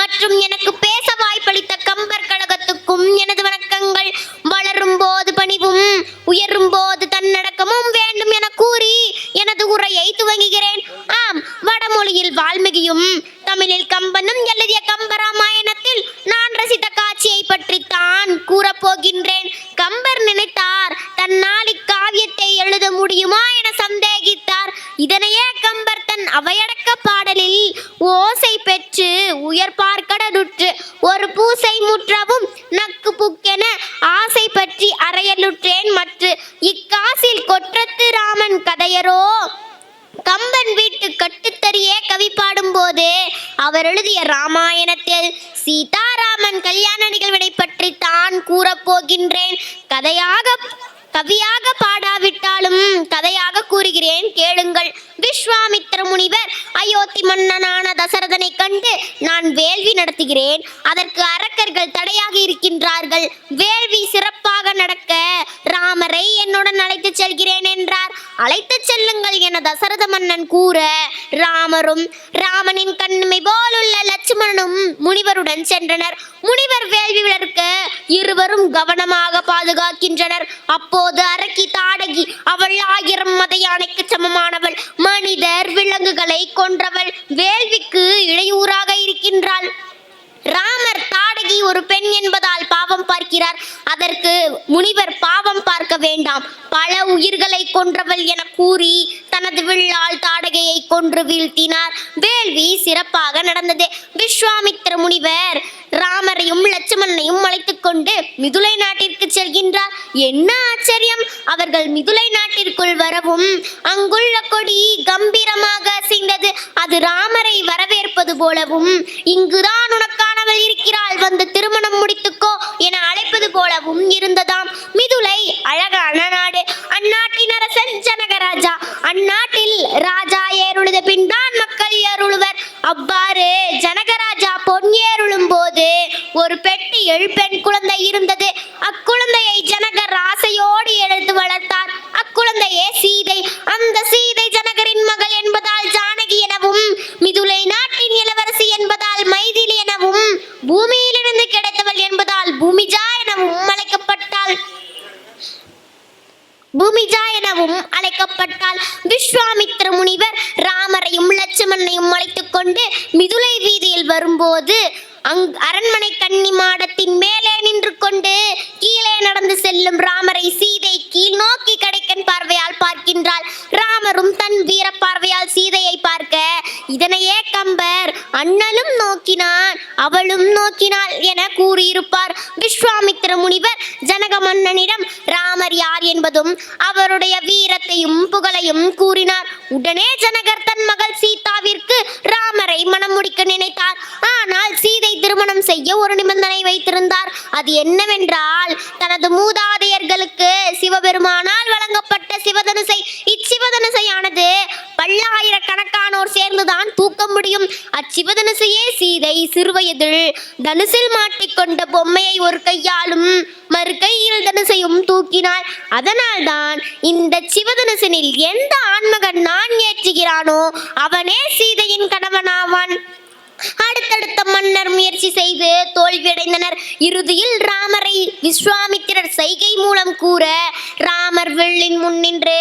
மற்றும் எனக்கு பேச வாய்ப்பளித்த கம்பர் கழகத்துக்கும் எனது வணக்கங்கள். உயரும் போது தன்னடக்கமும் வேண்டும் என கூறி எனது உரையை துவங்குகிறேன். ஆம் வடமொழியில் வால்மீகியும் தமிழில் கம்பனும் எழுதிய கம்பராமாயணத்தில் நான் ரசித்த காட்சியை பற்றித்தான் கூறப்போகின்றேன். கம்பர் நினைத்தார் தன்னால் இக்காவியத்தை எழுத முடியுமா என சந்தேகித்தார். இதனையே கம்பர் தன் அவையடக்க பாடலில் ஓசை பெற்று உயர் பார்க்கடலுற்று ஒரு பூசை முற்றவும் நக்கு புக்கென ஆசை பற்றி அறையலுற்றேன். காசில் கொற்றத்து ராமன் கதையரோ? கம்பன் வீட்டு கட்டுத்தறியே கவி பாடும்போது அவர் எழுதிய ராமாயணத்தில் சீதாராமன் கல்யாண நிகழ்வினை பற்றி தான் கூறப்போகின்றேன் கதையாக கவியாக பாடாவிட்டாலும் கதையாக கூறுகிறேன். கேளுங்கள். விஸ்வாமித்திர முனிவர் அயோத்தி மன்னனான தசரதனை கண்டு நான் வேள்வி நடத்துகிறேன். அதற்கு அரக்கர்கள் தடையாக இருக்கின்றார்கள். வேள்வி சிறப்பாக நடக்க ராமரை என்னுடன் அழைத்து செல்கிறேன் என்றார். அழைத்து செல்லுங்கள் என தசரத மன்னன் கூற ராமரும் ராமனின் கண்ணுமை போலுள்ள லட்சுமணனும் முனிவருடன் சென்றனர். முனிவர் வேள்வி விளக்க இருவரும் கவனமாக பாதுகாக்கின்றனர். அப்போது அரக்கி தாடகி அவள் ஆயிரம் மத யானைக்கு சமமானவள். மனிதர் விலங்குகளை கொன்றவள். வேள்விக்கு இடையூறாக இருக்கின்றாள். ராமர் தாடகி ஒரு பெண் என்பதால் பாவம் பார்க்கிறார் அதற்கு முனிவர் பாவம் பார்க்க வேண்டாம். பல உயிர்களை கொன்றவள் என கூறி தனது வில்லால் தாடகையை கொன்று வீழ்த்தினார். வேள்வி சிறப்பாக நடந்தது. விஸ்வாமித்திர முனிவர் ராமரையும் லட்சுமணனையும் அழைத்து கொண்டு மிதுளை நாட்டிற்கு செல்கின்றார். என்ன ஆச்சரியம்! அவர்கள் மிதுளை நாட்டிற்குள் வரவும் அங்குள்ள கொடி கம்பீரமாக அசைந்தது. அது ராமரை வரவேற்பது போலவும் இங்குதான் உனக்கானவள் இருக்கிறாள் வந்து மக்கள் அவ்வாறு ஜனகராஜா பொன் போது ஒரு பெட்டியில் பெண் குழந்தை இருந்தது. அக்குழந்தையை ஜனகர் ஆசையோடு எடுத்து வளர்த்தார். அக்குழந்தையே சீதை பூமிஜா எனவும் அழைக்கப்பட்டால் விஸ்வாமித்திர முனிவர் ராமரையும் லட்சுமணனையும் அழைத்து கொண்டு மிதுளை வீதியில் வரும்போது அங் அரண்மனை கன்னி மாடத்தின் மேலே நின்று கொண்டு கீழே நடந்து செல்லும் ராமரை சீதை கீழ் நோக்கி கடைக்கன் பார்வையால் பார்க்கின்றாள். ராமரும் தன் வீர பார்வையால் சீதையை பார்க்க இதனையே அண்ணலும் நோக்கினான் அவளும் நோக்கினாள் என கூறியிருப்பார். விஸ்வாமித்திர முனிவர் ஜனக மன்னனிடம் ராமர் யார் என்பதும் அவருடைய வீரத்தையும் புகழையும் கூறினார். உடனே ஜனகர் தன் மகள் சீதாவிற்கு ராமரை மனம் முடிக்க நினைத்தார். ஆனால் சீதை திருமணம் செய்ய ஒரு நிபந்தனை வைத்திருந்தார். அது என்னவென்றால் தனது மூதாதையர்களுக்கு சிவபெருமானால் வழங்கப்பட்ட சிவதனுசை சேர்ந்துதான் தூக்க முடியும். அச்சிவதனுசையே சீதை சிறுவயதில் தனுசில் மாட்டிக்கொண்ட பொம்மையை ஒரு கையாலும் மறு கையில் தனுசையும் தூக்கினாள். அதனால்தான் இந்த சிவதனுசனில் எந்த ஆண்மகன் நான் ஏற்றுகிறானோ அவனே சீதையின் கணவனாவான். அடுத்தடுத்த மன்னர் முயற்சி செய்து தோல்வியடைந்தனர். இறுதியில் ராமரை விஸ்வாமித்திரர் செய்கை மூலம் கூற ராமர் வில்லின் முன் நின்று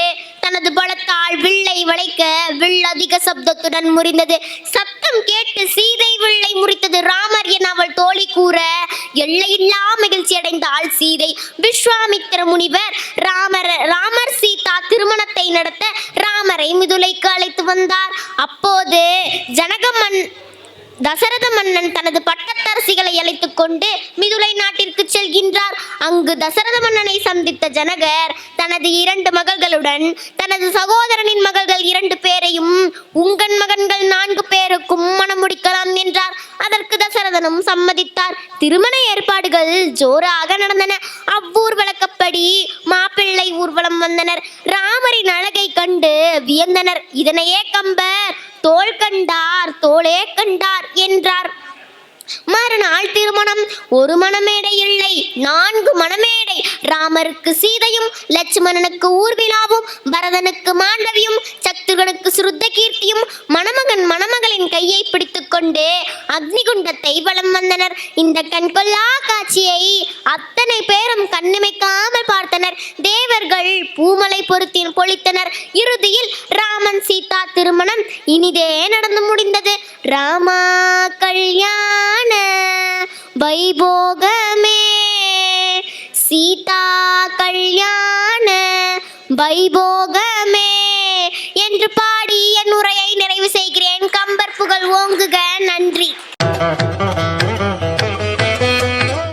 தனது பலத்தால் வில்லை வளைக்க வில் அதிக சப்தத்துடன் முறிந்தது. சப்தம் கேட்டு சீதை வில்லை முறித்தது. ராமர் என அவள் தோழி கூற எல்லையில்லா மகிழ்ச்சி அடைந்தாள் சீதை. விஸ்வாமித்திர முனிவர் ராமர் ராமர் சீதா திருமணத்தை நடத்த ராமரை மிதுளைக்கு அழைத்து வந்தார். அப்போது ஜனகமன் தசரத மன்னன் தனது பட்டத்தரசிகளை அழைத்துக் கொண்டு மிதுளை நாட்டிற்கு செல்கின்றார். அங்கு தசரத மன்னனை சந்தித்த ஜனகர் தனது இரண்டு மகள்களுடன் தனது சகோதரனின் மகள்கள் இரண்டு பேரையும் உங்கன் மகன்கள் நான்கு பேருக்கும் மனம் முடிக்கலாம் என்றார். அதற்கு தசரதனும் சம்மதித்தார். திருமண ஏற்பாடுகள் ஜோராக நடந்தன. அவ்வூர்வலக்கப்படி மாப்பிள்ளை ஊர்வலம் வந்தனர். ராமரின் அழகை கண்டு வியந்தனர். இதனையே கம்பர் தோள் கண்டார் தோளே கண்டார் என்றார். மறுநாள் திருமணம் ஒரு மணமேடை இல்லை நான்கு மணமேடை ராமருக்கு சீதையும் லட்சுமணனுக்கு ஊர்விழாவும் பரதனுக்கு மாண்டவியும் சத்துருகனுக்கு சுருத்த கீர்த்தியும் மணமகன் மணமகளின் கையை பிடித்துக்கொண்டு அக்னிகுண்டத்தை வலம் வந்தனர். இந்த கண்கொள்ளா காட்சியை அத்தனை பேரும் கண்ணிமைக்காமல் பார்த்தனர். தேவர்கள் பூமலை பொருத்தி பொழித்தனர். இறுதியில் ராமன் சீதா திருமணம் இனிதே நடந்து முடிந்தது. ராமா கல்யாண வைபோகமே. சீதா கல்யாண வைபோகமே என்று பாடி என் உரையை நிறைவு செய்கிறேன். கம்பர் புகழ் ஓங்குக. நன்றி.